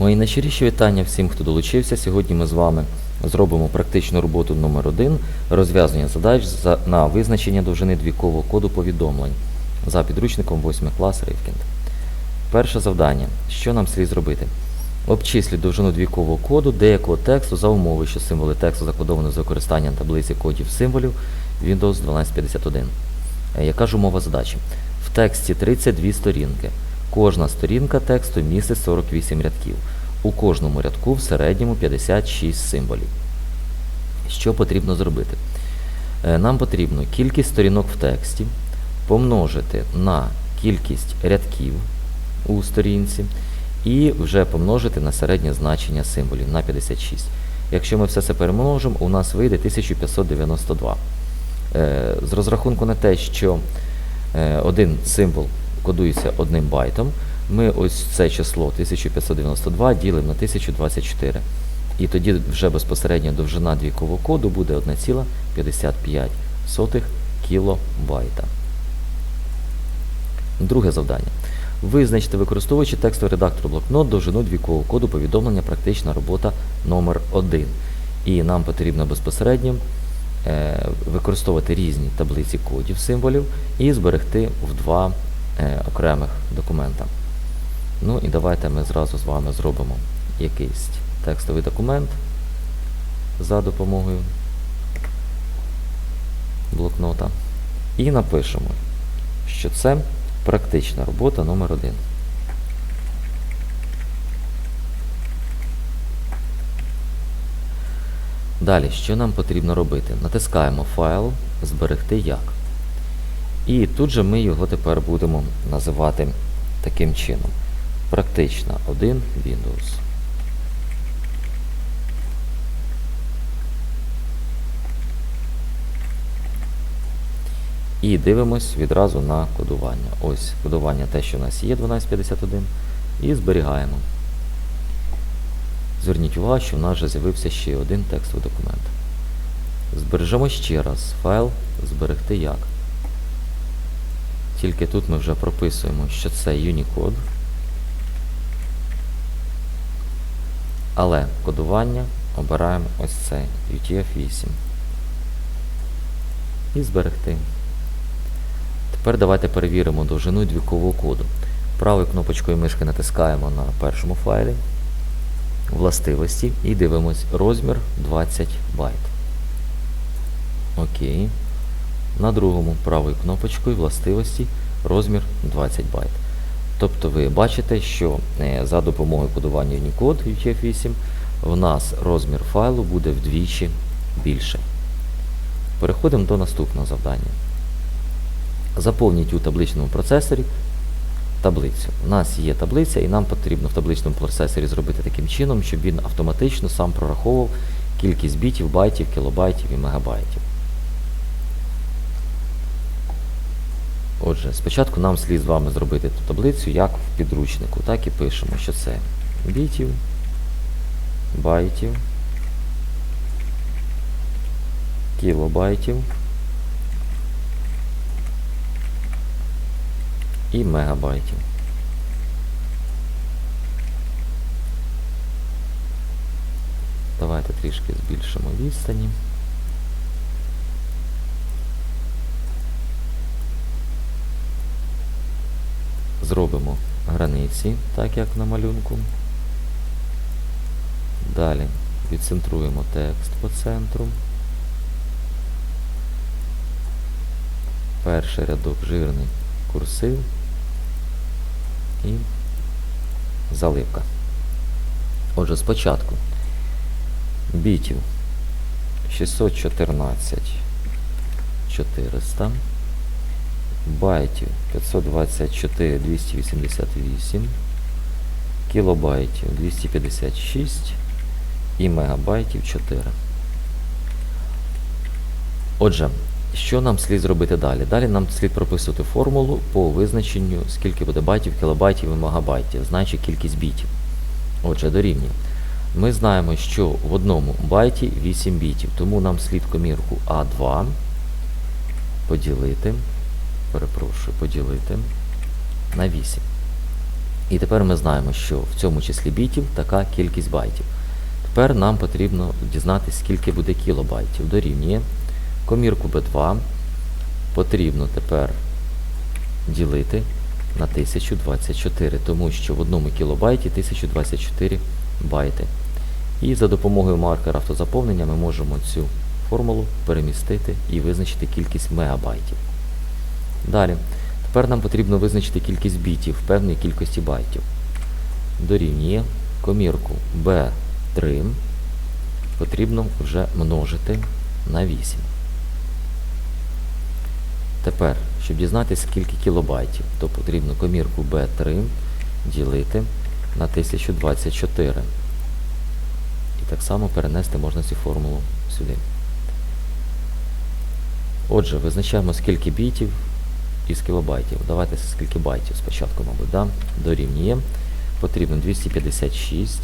Мої найщиріші вітання всім, хто долучився. Сьогодні ми з вами зробимо практичну роботу номер 1 розв'язання задач на визначення довжини двійкового коду повідомлень за підручником 8 клас Ривкінд. Перше завдання. Що нам слід зробити? Обчисліть довжину двійкового коду деякого тексту за умови, що символи тексту закодовані з використанням таблиці кодів символів Windows 1251. Е, Яка ж умова задачі? В тексті 32 сторінки. Кожна сторінка тексту містить 48 рядків. У кожному рядку в середньому 56 символів. Що потрібно зробити? Е, Нам потрібно кількість сторінок в тексті помножити на кількість рядків у сторінці і вже помножити на середнє значення символів на 56. Якщо ми все це перемножимо, у нас вийде 1592. Е, З розрахунку на те, що е, один символ кодується одним байтом, ми ось це число 1592 ділимо на 1024. І тоді вже безпосередньо довжина двійкового коду буде 1,55 кілобайта. Друге завдання. Визначте, використовуючи текстовий редактор блокнот, довжину двійкового коду повідомлення практична робота номер 1 І нам потрібно безпосередньо е, використовувати різні таблиці кодів символів і зберегти в два окремих документа. Ну і давайте ми зразу з вами зробимо якийсь текстовий документ за допомогою блокнота. І напишемо, що це практична робота номер 1 Далі, що нам потрібно робити? Натискаємо файл, зберегти як. І тут же ми його тепер будемо називати таким чином. Практична 1 Windows. І дивимось відразу на кодування. Ось кодування те, що у нас є 1251, і зберігаємо. Зверніть увагу, що в нас вже з'явився ще один текстовий документ. Збережемо ще раз файл зберегти як. Тільки тут ми вже прописуємо, що це Unicode. Але кодування обираємо ось це UTF-8. І зберегти. Тепер давайте перевіримо довжину двійкового коду. Правою кнопочкою мишки натискаємо на першому файлі властивості і дивимось розмір 20 байт. Окей. На другому правою кнопочкою властивості розмір 20 байт. Тобто ви бачите, що е, за допомогою кодування Unicode UTF-8 в нас розмір файлу буде вдвічі більше. Переходимо до наступного завдання. Заповніть у табличному процесорі таблицю. У нас є таблиця, і нам потрібно в табличному процесорі зробити таким чином, щоб він автоматично сам прораховував кількість бітів, байтів, кілобайтів і мегабайтів. Отже, спочатку нам слід з вами зробити ту таблицю, як в підручнику. Так і пишемо, що це бітів, байтів, кілобайтів і мегабайтів. Давайте трішки збільшимо відстані. Зробимо границі, так як на малюнку. Далі відцентруємо текст по центру. Перший рядок жирний курсив і заливка. Отже, спочатку бітів 614 400, байтів 524 288, кілобайтів 256 і мегабайтів 4. Отже, що нам слід зробити далі? Далі нам слід прописувати формулу по визначенню, скільки буде байтів, кілобайтів і мегабайтів, значить кількість бітів. Отже, дорівнює. Ми знаємо, що в одному байті 8 бітів, тому нам слід комірку А2 поділити, перепрошую, поділити на 8. І тепер ми знаємо, що в цьому числі бітів така кількість байтів. Тепер нам потрібно дізнатися, скільки буде кілобайтів. Дорівнює комірку B2 потрібно тепер ділити на 1024, тому що в одному кілобайті 1024 байти. І за допомогою маркера автозаповнення ми можемо цю формулу перемістити і визначити кількість мегабайтів. Далі. Тепер нам потрібно визначити кількість бітів певної кількості байтів. Дорівнює комірку B3 потрібно вже множити на 8. Тепер, щоб дізнатися, скільки кілобайтів, то потрібно комірку B3 ділити на 1024. І так само перенести можна цю формулу сюди. Отже, визначаємо скільки бітів із кілобайтів. Давайте скільки байтів спочатку, мабуть, да? дорівнює. Потрібно 256.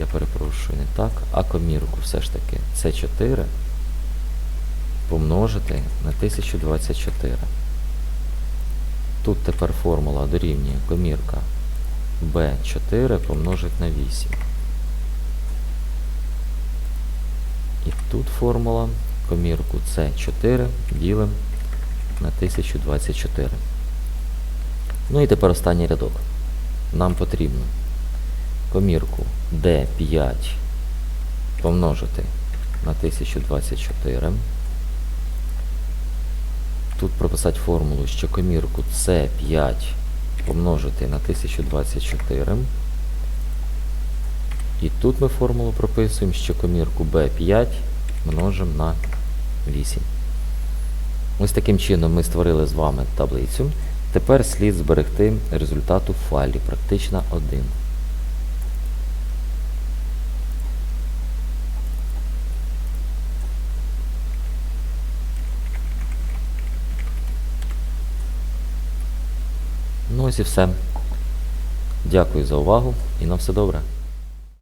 Я перепрошую, не так. А комірку все ж таки С4 помножити на 1024. Тут тепер формула дорівнює комірка B4 помножить на 8. І тут формула комірку С4 ділимо на 1024. Ну і тепер останній рядок. Нам потрібно комірку D5 помножити на 1024. Тут прописати формулу, що комірку C5 помножити на 1024. І тут ми формулу прописуємо, що комірку B5 множимо на 8. Ось таким чином ми створили з вами таблицю. Тепер слід зберегти результат у файлі практична 1. Ну ось і все. Дякую за увагу і на все добре.